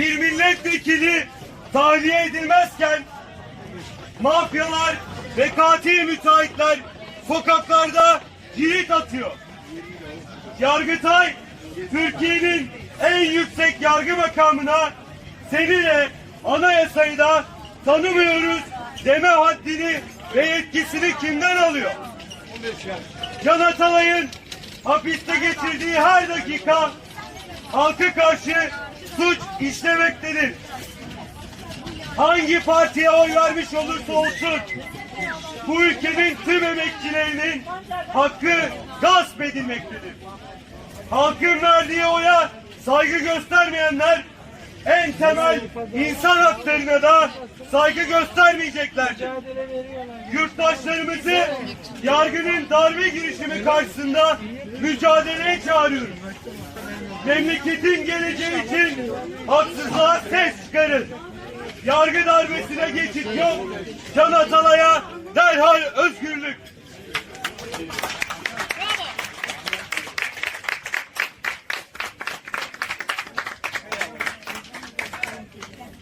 bir milletvekili tahliye edilmezken mafyalar ve katil müteahhitler sokaklarda cirit atıyor. Yargıtay Türkiye'nin en yüksek yargı makamına seninle anayasayı da tanımıyoruz deme haddini ve yetkisini kimden alıyor? Can Atalay'ın hapiste geçirdiği her dakika halka karşı suç işlemektedir. Hangi partiye oy vermiş olursa olsun bu ülkenin tüm emekçilerinin hakkı gasp edilmektedir. Halkın verdiği oya saygı göstermeyenler en temel insan haklarına da saygı göstermeyeceklerdir. Yurttaşlarımızı yargının darbe girişimi karşısında mücadeleye çağırıyoruz. Memleketin geleceği için haksızlığa ses çıkarın. Yargı darbesine geçit yok. Can Atalay'a derhal özgürlük.